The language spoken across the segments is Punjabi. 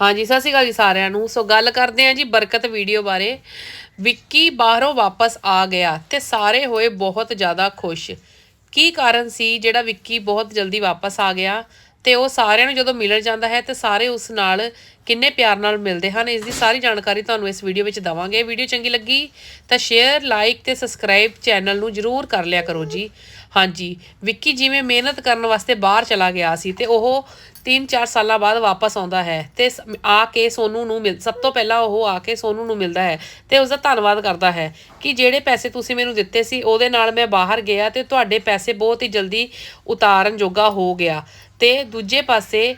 ਹਾਂਜੀ, ਸਤਿ ਸ਼੍ਰੀ ਅਕਾਲ ਜੀ ਸਾਰਿਆਂ ਨੂੰ। ਸੋ ਗੱਲ ਕਰਦੇ ਹਾਂ ਜੀ ਬਰਕਤ ਵੀਡੀਓ ਬਾਰੇ। ਵਿੱਕੀ ਬਾਹਰੋਂ ਵਾਪਸ ਆ ਗਿਆ ਤੇ ਸਾਰੇ ਹੋਏ ਬਹੁਤ ਜ਼ਿਆਦਾ ਖੁਸ਼। ਕੀ ਕਾਰਨ ਸੀ ਜਿਹੜਾ ਵਿੱਕੀ ਬਹੁਤ ਜਲਦੀ ਵਾਪਸ ਆ ਗਿਆ ਤੇ ਉਹ ਸਾਰਿਆਂ ਨੂੰ ਜਦੋਂ ਮਿਲਣ ਜਾਂਦਾ ਹੈ ਤੇ ਸਾਰੇ ਉਸ ਨਾਲ ਕਿੰਨੇ ਪਿਆਰ ਨਾਲ ਮਿਲਦੇ ਹਨ? ਇਸ ਦੀ ਸਾਰੀ ਜਾਣਕਾਰੀ ਤੁਹਾਨੂੰ ਇਸ ਵੀਡੀਓ ਵਿੱਚ ਦਵਾਂਗੇ। ਵੀਡੀਓ ਚੰਗੀ ਲੱਗੀ ਤਾਂ ਸ਼ੇਅਰ ਲਾਈਕ ਤੇ ਸਬਸਕ੍ਰਾਈਬ ਚੈਨਲ ਨੂੰ ਜਰੂਰ ਕਰ ਲਿਆ ਕਰੋ ਜੀ। ਹਾਂਜੀ, ਵਿੱਕੀ ਜਿਵੇਂ ਮਿਹਨਤ ਕਰਨ ਵਾਸਤੇ ਬਾਹਰ ਚਲਾ ਗਿਆ ਸੀ ਤੇ ਉਹ 3-4 ਸਾਲਾਂ ਬਾਅਦ ਵਾਪਸ ਆਉਂਦਾ ਹੈ ਤੇ ਸ- ਆ ਕੇ ਸੋਨੂ ਨੂੰ ਮਿਲ, ਸਭ ਤੋਂ ਪਹਿਲਾਂ ਉਹ ਆ ਕੇ ਸੋਨੂ ਨੂੰ ਮਿਲਦਾ ਹੈ ਤੇ ਉਸ ਦਾ ਧੰਨਵਾਦ ਕਰਦਾ ਹੈ ਕਿ ਜਿਹੜੇ ਪੈਸੇ ਤੁਸੀਂ ਮੈਨੂੰ ਦਿੱਤੇ ਸੀ, ਉਹਦੇ ਨਾਲ ਮੈਂ ਬਾਹਰ ਗਿਆ ਤੇ ਤੁਹਾਡੇ ਪੈਸੇ ਬਹੁਤ ਹੀ ਜਲਦੀ ਉਤਾਰਨ ਜੋਗਾ ਹੋ ਗਿਆ। ਤੇ ਦੂਜੇ ਪਾਸੇ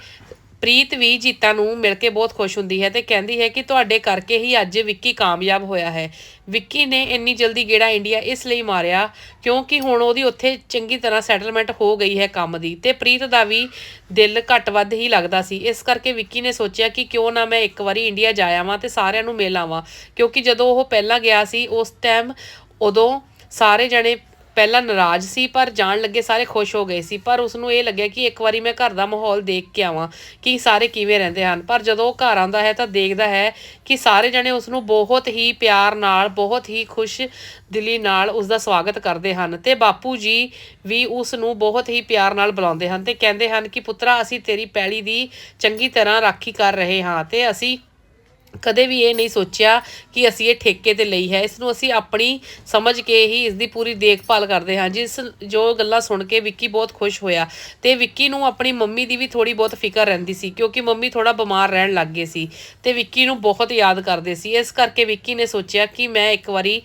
ਪ੍ਰੀਤ ਵੀ ਜੀਤਾ ਨੂੰ ਮਿਲ ਕੇ ਬਹੁਤ ਖੁਸ਼ ਹੁੰਦੀ ਹੈ ਤੇ ਕਹਿੰਦੀ ਹੈ ਕਿ ਤੁਹਾਡੇ ਕਰਕੇ ਹੀ ਅੱਜ ਵਿੱਕੀ ਕਾਮਯਾਬ ਹੋਇਆ ਹੈ। ਵਿੱਕੀ ਨੇ ਇੰਨੀ ਜਲਦੀ ਗੇੜਾ ਇੰਡੀਆ ਇਸ ਲਈ ਮਾਰਿਆ ਕਿਉਂਕਿ ਹੁਣ ਉਹਦੀ ਉੱਥੇ ਚੰਗੀ ਤਰ੍ਹਾਂ ਸੈਟਲਮੈਂਟ ਹੋ ਗਈ ਹੈ ਕੰਮ ਦੀ ਤੇ ਪ੍ਰੀਤ ਦਾ ਵੀ ਦਿਲ ਘੱਟ ਵੱਧ ਹੀ ਲੱਗਦਾ ਸੀ। ਇਸ ਕਰਕੇ ਵਿੱਕੀ ਨੇ ਸੋਚਿਆ ਕਿ ਕਿਉਂ ਨਾ ਮੈਂ ਇੱਕ ਵਾਰੀ ਇੰਡੀਆ ਜਾ ਆਵਾਂ ਤੇ ਸਾਰਿਆਂ ਨੂੰ ਮਿਲ ਆਵਾਂ ਕਿਉਂਕਿ ਜਦੋਂ ਉਹ ਪਹਿਲਾਂ ਗਿਆ ਸੀ, ਉਸ ਟਾਈਮ ਉਦੋਂ ਸਾਰੇ ਜਣੇ ਪਹਿਲਾਂ ਨਾਰਾਜ਼ ਸੀ, ਪਰ ਜਾਣ ਲੱਗੇ ਸਾਰੇ ਖੁਸ਼ ਹੋ ਗਏ ਸੀ। ਪਰ ਉਸ ਨੂੰ ਇਹ ਲੱਗਿਆ ਕਿ ਇੱਕ ਵਾਰੀ ਮੈਂ ਘਰ ਦਾ ਮਾਹੌਲ ਦੇਖ ਕੇ ਆਵਾਂ ਕਿ ਸਾਰੇ ਕਿਵੇਂ ਰਹਿੰਦੇ ਹਨ। ਪਰ ਜਦੋਂ ਉਹ ਘਰ ਆਉਂਦਾ ਹੈ ਤਾਂ ਦੇਖਦਾ ਹੈ ਕਿ ਸਾਰੇ ਜਣੇ ਉਸ ਨੂੰ ਬਹੁਤ ਹੀ ਪਿਆਰ ਨਾਲ, ਬਹੁਤ ਹੀ ਖੁਸ਼ ਦਿਲੀ ਨਾਲ ਉਸ ਦਾ ਸਵਾਗਤ ਕਰਦੇ ਹਨ ਤੇ ਬਾਪੂ ਜੀ ਵੀ ਉਸ ਨੂੰ ਬਹੁਤ ਹੀ ਪਿਆਰ ਨਾਲ ਬੁਲਾਉਂਦੇ ਹਨ ਤੇ ਕਹਿੰਦੇ ਹਨ ਕਿ, ਪੁੱਤਰਾ, ਅਸੀਂ ਤੇਰੀ ਪੈਲੀ ਦੀ ਚੰਗੀ ਤਰ੍ਹਾਂ ਰਾਖੀ ਕਰ ਰਹੇ ਹਾਂ ਤੇ ਅਸੀਂ ਕਦੇ ਵੀ ਇਹ ਨਹੀਂ ਸੋਚਿਆ ਕਿ ਅਸੀਂ ਇਹ ਠੇਕੇ ਤੇ ਲਈ ਹੈ। ਇਸ ਨੂੰ ਅਸੀਂ ਆਪਣੀ ਸਮਝ ਕੇ ਹੀ ਇਸ ਦੀ ਪੂਰੀ ਦੇਖਭਾਲ ਕਰਦੇ ਹਾਂ। ਜਿਸ ਜੋ ਗੱਲਾਂ ਸੁਣ ਕੇ ਵਿੱਕੀ ਬਹੁਤ ਖੁਸ਼ ਹੋਇਆ ਤੇ ਵਿੱਕੀ ਨੂੰ ਆਪਣੀ ਮੰਮੀ ਦੀ ਵੀ ਥੋੜੀ ਬਹੁਤ ਫਿਕਰ ਰਹਿੰਦੀ ਸੀ ਕਿਉਂਕਿ ਮੰਮੀ ਥੋੜਾ ਬਿਮਾਰ ਰਹਿਣ ਲੱਗ ਗਏ ਸੀ ਤੇ ਵਿੱਕੀ ਨੂੰ ਬਹੁਤ ਯਾਦ ਕਰਦੇ ਸੀ। ਇਸ ਕਰਕੇ ਵਿੱਕੀ ਨੇ ਸੋਚਿਆ ਕਿ ਮੈਂ ਇੱਕ ਵਾਰੀ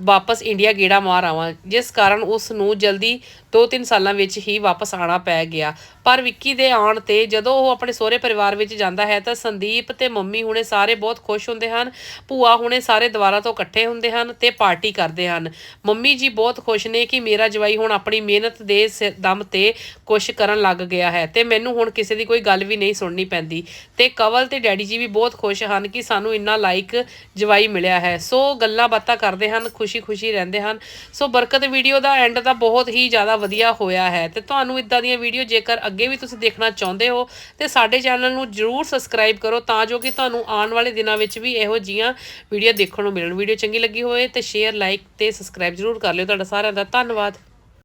ਵਾਪਸ ਇੰਡੀਆ ਗੇੜਾ ਮਾਰ ਆਵਾਂ, ਜਿਸ ਕਾਰਨ ਉਸ ਨੂੰ ਜਲਦੀ 2-3 ਸਾਲਾਂ ਵਿੱਚ ਹੀ ਵਾਪਸ ਆਣਾ ਪੈ ਗਿਆ। ਪਰ ਵਿੱਕੀ ਦੇ ਆਉਣ ਤੇ ਜਦੋਂ ਉਹ ਆਪਣੇ ਸਹੁਰੇ ਪਰਿਵਾਰ ਵਿੱਚ ਜਾਂਦਾ ਹੈ ਤਾਂ ਸੰਦੀਪ ਤੇ ਮੰਮੀ ਹੁਣੇ ਸਾਰੇ ਬਹੁਤ ਖੁਸ਼ ਹੁੰਦੇ ਹਨ, ਭੂਆ ਹੁਣੇ ਸਾਰੇ ਦੁਬਾਰਾ ਤੋਂ ਇਕੱਠੇ ਹੁੰਦੇ ਹਨ ਤੇ ਪਾਰਟੀ ਕਰਦੇ ਹਨ। ਮੰਮੀ ਜੀ ਬਹੁਤ ਖੁਸ਼ ਨੇ ਕਿ ਮੇਰਾ ਜਵਾਈ ਹੁਣ ਆਪਣੀ ਮਿਹਨਤ ਦੇ ਸਿ- ਦਮ ਤੇ ਕੁਛ ਕਰਨ ਲੱਗ ਗਿਆ ਹੈ ਤੇ ਮੈਨੂੰ ਹੁਣ ਕਿਸੇ ਦੀ ਕੋਈ ਗੱਲ ਵੀ ਨਹੀਂ ਸੁਣਨੀ ਪੈਂਦੀ। ਤੇ ਕਵਲ ਤੇ ਡੈਡੀ ਜੀ ਵੀ ਬਹੁਤ ਖੁਸ਼ ਹਨ ਕਿ ਸਾਨੂੰ ਇੰਨਾ ਲਾਇਕ ਜਵਾਈ ਮਿਲਿਆ ਹੈ। ਸੋ ਗੱਲਾਂ ਬਾਤਾਂ ਕਰਦੇ ਹਨ, ਖੁਸ਼ ਖੁਸ਼ੀ-ਖੁਸ਼ੀ ਰਹਿੰਦੇ ਹਨ। ਸੋ ਬਰਕਤ ਵੀਡੀਓ ਦਾ ਐਂਡ ਤਾਂ ਬਹੁਤ ਹੀ ਜ਼ਿਆਦਾ ਵਧੀਆ ਹੋਇਆ ਹੈ। ਤੇ ਤੁਹਾਨੂੰ ਇਦਾਂ ਦੀਆਂ ਵੀਡੀਓ ਜੇਕਰ ਅੱਗੇ ਵੀ ਤੁਸੀਂ ਦੇਖਣਾ ਚਾਹੁੰਦੇ ਹੋ, ਤੇ ਸਾਡੇ ਚੈਨਲ ਨੂੰ ਜਰੂਰ ਸਬਸਕ੍ਰਾਈਬ ਕਰੋ ਤਾਂ ਜੋ ਕਿ ਤੁਹਾਨੂੰ ਆਉਣ ਵਾਲੇ ਦਿਨਾਂ ਵਿੱਚ ਵੀ ਇਹੋ ਜੀਆਂ ਵੀਡੀਓ ਦੇਖਣ ਨੂੰ ਮਿਲਣ। ਵੀਡੀਓ ਚੰਗੀ ਲੱਗੀ ਹੋਵੇ ਤੇ ਸ਼ੇਅਰ ਲਾਈਕ ਤੇ ਸਬਸਕ੍ਰਾਈਬ ਜਰੂਰ ਕਰ ਲਿਓ। ਤੁਹਾਡਾ ਸਾਰਿਆਂ ਦਾ ਧੰਨਵਾਦ।